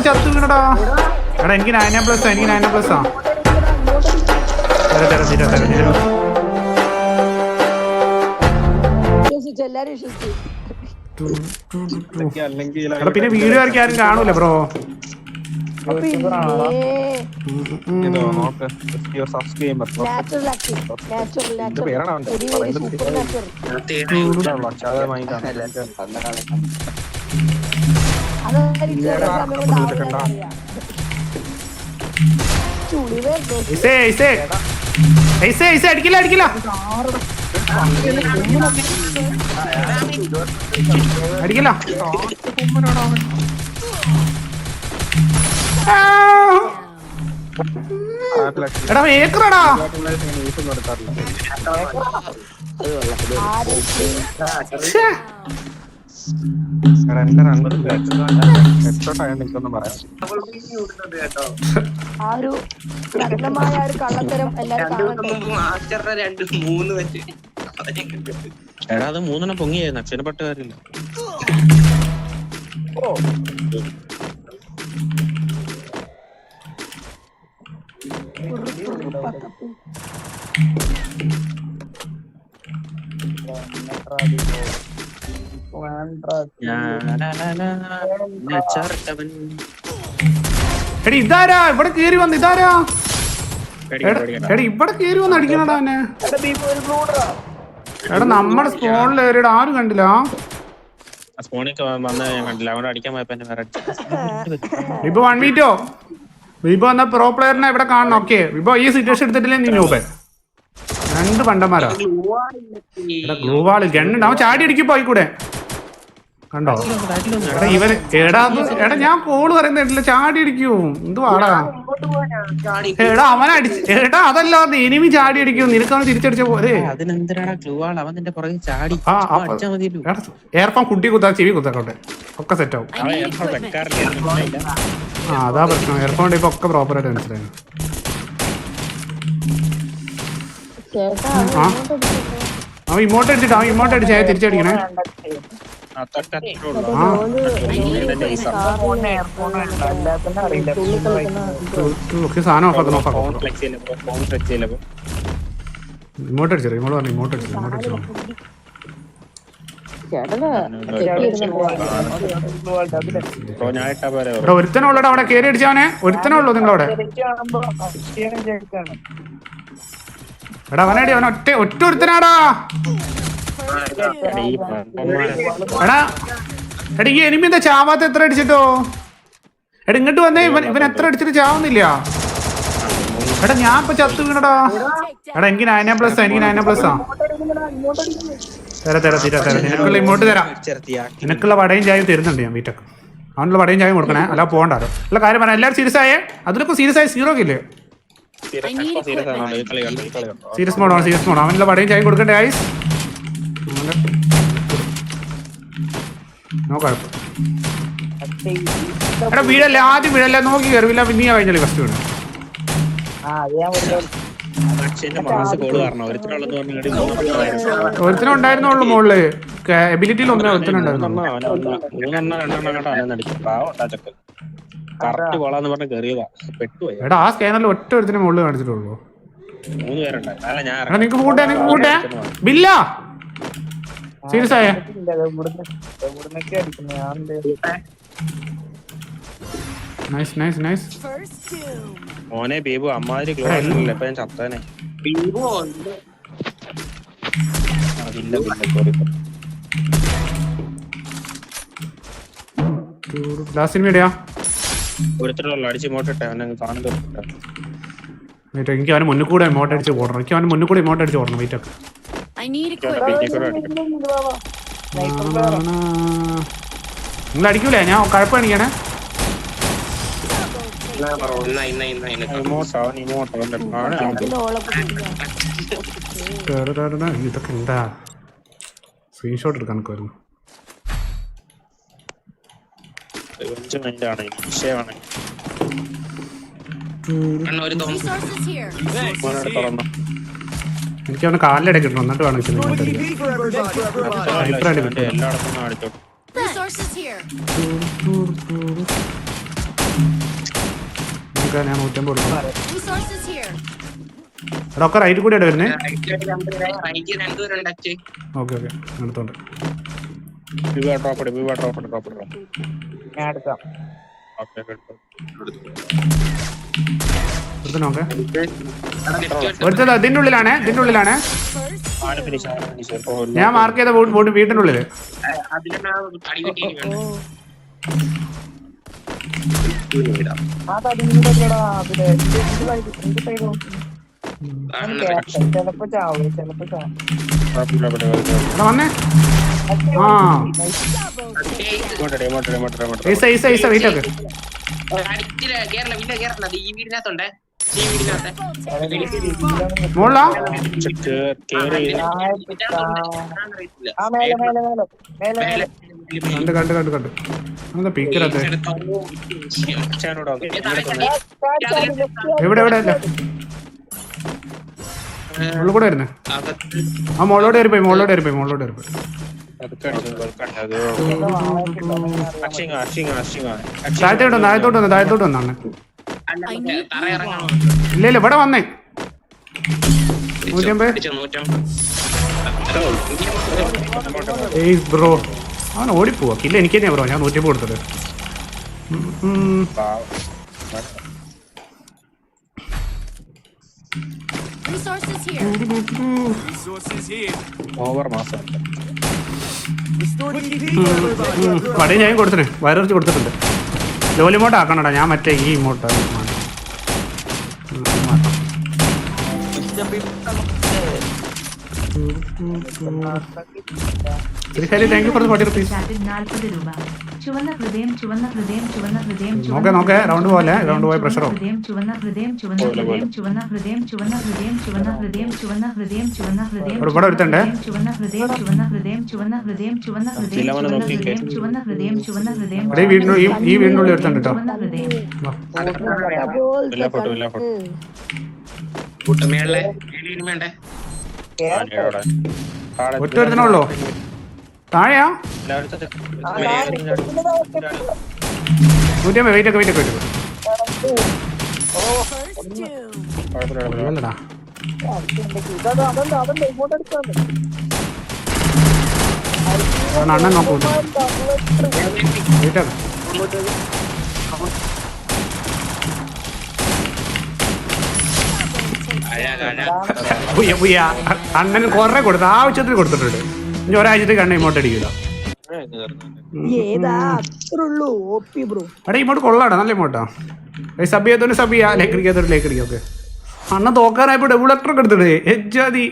ഇപ്പൊ ചത്തു വീണടാ. എടാ എനിക്ക് നയന പ്ലസ് എനിക്ക് നയന പ്ലസ് ആ. തരാം തരാം തരാം തരാം തരാം. വിശ്വസിച്ചു എല്ലാരും വിശ്വസിച്ചു. അല്ലെങ്കിൽ എടാ പിന്നെ വീഡിയോ ആർക്കും ആരും കാണൂല ബ്രോ. പിന്നെ അടിക്കില്ല അടിക്കില്ല. അടിക്കില്ല. എടാ ഏക്കറടാ ഛേ. എന്റെ രണ്ട് ഹെഡ്ഷോട്ട് എനിക്കൊന്നും പറയാം. ആ ഒരു നഗ്നമായ ആ ഒരു കള്ളത്തരം എല്ലാരും കാണട്ടെ മാസ്റ്ററുടെ രണ്ട് മൂന്ന് വെച്ച് എടാ അത് മൂന്നെണ്ണം പൊങ്ങിയായിരുന്നു. പട്ടുകാരില്ല കാര്യമില്ല. എടി ഇതാരാ? ഇവിടെ കേറി വന്ന് ഇതാരാ? എടി ഇവിടെ കേറി വന്ന് അടിക്കണടാ എടാ നമ്മുടെ സ്പോണിൽ കയറിയുടെ ആരും കണ്ടില്ല. സ്പോണിക്ക് വന്ന ഞാൻ കണ്ടില്ല. അവിടെ അടിക്കാൻ പോയപ്പോ എന്നെ വേറെ അടിച്ചു. വിബോ വൺ മീറ്റോ വിബോ എന്ന പ്രോ പ്ലെയറിനെ ഇവിടെ കാണണം. ഓക്കെ. വിബോ ഈ സിറ്റുവേഷൻ എടുത്തിട്ടില്ലേ നീ നോബേ രണ്ട് പണ്ടന്മാരാ. എടാ ഗ്ലൂവാൾ ഗണ്ണുണ്ട്. അവൻ ചാടി അടിക്കും പോയിക്കൂടെ കണ്ടോ? എടാ ഇവന് എടാ എടാ ഞാൻ കോൾ പറയുന്നില്ല ചാടി അടിക്കും എന്തുവാടാ? എടാ അവൻ അടിച്ച് എടാ അതല്ല എനിമി ചാടി അടിക്കും അവൻ തിരിച്ചടിച്ച പോലെ എയർഫോൺ കുട്ടി കുത്താ ചെവി കുത്താക്കോട്ടെ. ഒക്കെ സെറ്റ് ആവും. ആ അതാ പ്രശ്നം. എയർഫോൺ ഇപ്പൊ ഒക്കെ പ്രോപ്പർ ആയിട്ട് മനസ്സിലായി. അവൻ ഇമോട്ട് അടിച്ചിട്ട് അവൻ ഇമോട്ട് അടിച്ച് തിരിച്ചടിക്കണേ. സാധനം ഓഫാക്കുന്നു ഓഫാക്കുന്നു അടിച്ചു പറഞ്ഞു അടിച്ചു അടിച്ചു. ഒരുത്തനുള്ളടാ അവിടെ കയറി അടിച്ചവനെ ഒരുത്തനുള്ളൂ നിങ്ങളവിടെ എടാ അവനടി അവൻ ഒറ്റ ഒറ്റ ഒരുത്തനാടാ. എടാ എടാ ഈ എനിമി എന്താ ചാവാത്ത എത്ര അടിച്ചിട്ടോ? എടാ ഇങ്ങോട്ട് വന്നേ ഇവൻ ഇവൻ എത്ര അടിച്ചിട്ട് ചാവുന്നില്ല? എടാ ഞാൻ ഇപ്പൊ ചത്തു വീണടാ. എടാ എനിക്ക് നയന പ്ലസ് എനിക്ക് നയന പ്ലസ് ആ. തരാം തരാം തീരാ തരാം. നിനക്കുള്ള ഇങ്ങോട്ട് തരാം. നിനക്കുള്ള വടയും ചായയും തരുന്നുണ്ട് ഞാൻ വീട്ടൊക്കെ അവനുള്ള വടയും ചായയും കൊടുക്കണേ. അല്ല പോകണ്ടാലോ അല്ല കാര്യം പറയാം എല്ലാവരും സീരിയസ് ആയേ? അതിലൊക്കെ സീരിയസ് ആയ സീറോ ഒക്കെ ഇല്ലേ? സീരിയസ് മോഡാണ് സീരിയസ് മോഡ് അവനുള്ള വടയും ചായയും കൊടുക്കണ്ടേ ഗൈസ് നോ കുഴപ്പം. എടാ വീഴല്ല? ആദ്യം വീഴല്ല? നോക്കി കയറില്ല പിന്നെ കഴിഞ്ഞല്ലേ കഴിഞ്ഞാൽ ഫസ്റ്റ് വീട് അക്ഷയന്റെ മോൾ മുകളിൽ എബിലിറ്റിയിൽ ഒന്നിനും ഒരുത്തനുണ്ടായിരുന്നു. എടാ ആ സ്കാനറിൽ ഒറ്റ ഒരുത്തിനെ മുകളിൽ കാണിച്ചിട്ടുള്ളൂ. മൂന്ന് പേരുണ്ടായി അല്ല ഞാൻ എടാ നിങ്ങക്ക് കൂട്ടെ നിങ്ങക്ക് കൂട്ടെ ബില്ല! സീരിയസ് ആയ? നൈസ് നൈസ് നൈസ് മോനെ ബീബു അമ്മാതിരി ക്ലോ ആയിട്ടില്ല ഇപ്പൊ ഞാൻ ചത്താനെ. അതില്ല പിന്നെ സോറി ലാസ്റ്റ് സിനിമ ഇടയാ ഒരുത്തരുള്ള അടിച്ച് ഇങ്ങോട്ടിട്ടെ. അവനെ വെയിറ്റ് എനിക്ക് അവന് മുന്നിൽ കൂടെ ഇമോട്ട് അടിച്ച് പോടണം എനിക്ക് അവന് മുന്നിൽ കൂടെ ഇമോട്ട് അടിച്ച് പോടണം വെയിറ്റ് ഒക്കെ. I need നിങ്ങൾ അടിക്കൂലേ? ഞാൻ കഴപ്പ് കാണിക്കണേ. ഇതൊക്കെ എന്താ? സ്ക്രീൻഷോട്ട് എടുക്കാൻ വരുന്നു വിഷയമാണ്. തുറന്നു. എനിക്ക് അവന് കാലിലിടയ്ക്ക് കിട്ടണം എന്നിട്ട് വേണം ഇച്ചിരി ഞാൻ നൂറ്റമ്പത് കൊടുക്കാം. ഒക്കെ റൈറ്റ് രണ്ടുപേരുണ്ട് അച്ഛൻ ഓക്കെ ഓക്കെ. എടുത്തോണ്ട് ഞാൻ എടുക്കാം. ഓക്കെ എടുത്തു. എടുത്ത് നോക്കെ ലെഫ്റ്റ് ഒരുത്തത് ഇതിന്റെ ഉള്ളിലാണ്. ഇതിന്റെ ഉള്ളിലാണ് ഞാൻ മാർക്ക് ചെയ്ത ബോട്ട് ബോട്ട് വീട്ടിന്റെ ഉള്ളിൽ. വന്നേ. ആ. ഈസ ഈസ ഈസ കേരള വീട്ടിലെ കേരള ഈ വീടിനകത്തുണ്ട്. മുകളിലാ കണ്ട് കണ്ട് കണ്ട് കണ്ട്. എന്താ പീക്കരത്ത്. അച്ഛനോട് വന്നു എവിടെ എവിടെ? അല്ല മുകളിൽ കൂടെ വരുന്നേ. ആ മുകളിലോട്ട് മുകളിലോട്ട് കയറിപ്പോയി മുകളിലോട്ട് അക്ഷിങ്ങ താഴത്തോട്ട് വന്നു താഴത്തോട്ട് വന്നു താഴത്തോട്ട് വന്നാണ് ഇല്ല ഇല്ല ഇവിടെ വന്നേ. നൂറ്റമ്പത് ഏയ് ബ്രോ. അവൻ ഓടിപ്പോവാ. ഇല്ല എനിക്ക് തന്നെയാ ബ്രോ. ഞാൻ നൂറ്റമ്പത് കൊടുത്തത്. Resources here. മാസം ഞാൻ കൊടുത്തിട്ടുണ്ട്. വയറിച്ച് കൊടുത്തിട്ടുണ്ട്. ജോലിമോട്ട് ആക്കണടാ. ഞാൻ മറ്റേ ഈ ഇമോട്ട് ശ്രീശാലി ചുവന്ന ഹൃദയം ചുവന്ന ഹൃദയം ചുവന്ന ഹൃദയം നോക്കെ നോക്കെ റൗണ്ട് പോലെ റൗണ്ട് പോയ പ്രഷറോ ഹൃദയം ചുവന്ന ഹൃദയം ചുവന്ന ഹൃദയം ചുവന്ന ഹൃദയം ചുവന്ന ഹൃദയം ചുവന്ന ഹൃദയം ചുവന്ന ഹൃദയം ചുവന്ന ഹൃദയം ഇവിടെ ഒരുത്തണ്ടേ ചുവന്ന ഹൃദയം ചുവന്ന ഹൃദയം ചുവന്ന ഹൃദയം ചുവന്ന ഹൃദയം ചുവന്ന. ഹൃദയം ചുവന്ന ഹൃദയം ചുവന്ന ഹൃദയം ഈ വീടിന് ഈ ഉള്ളിൽ ഒരുത്തണ്ട് കേട്ടോ ചുവന്ന ഹൃദയം ഇല്ല ഫോട്ടോ ഇല്ല ഫോട്ടോ മേളെ വേണ്ടേ ഒറ്റ ഒരുത്തനുള്ളൂ താഴെയാ? നൂറ്റമ്പത് വെയിറ്റ് ഒക്കെ വെയിറ്റ് ഒക്കെ വെയിറ്റ് അണ്ണൻ നോക്കൂല വെയിറ്റ് പുയ്യ പുയ്യ അണ്ണൻ കുറെ കൊടുത്തു ആവശ്യത്തിന് കൊടുത്തിട്ടുണ്ട്. ഇനി ഒരാഴ്ചത്തേക്ക് കണ്ണ ഇങ്ങോട്ട് അടിക്കില്ല ഇങ്ങോട്ട് കൊള്ളാടാ നല്ല ഇങ്ങോട്ടാ. സബ് സബിയാ ലേക്ക് അടിക്കാത്തവര് ലേക്ക് അടിക്കാം ഓക്കെ. അണ്ണൻ തോക്കാനായപ്പോ ഡബിൾ എക്ടർ ഒക്കെ എടുത്തിട്ട് എജ്ജാതി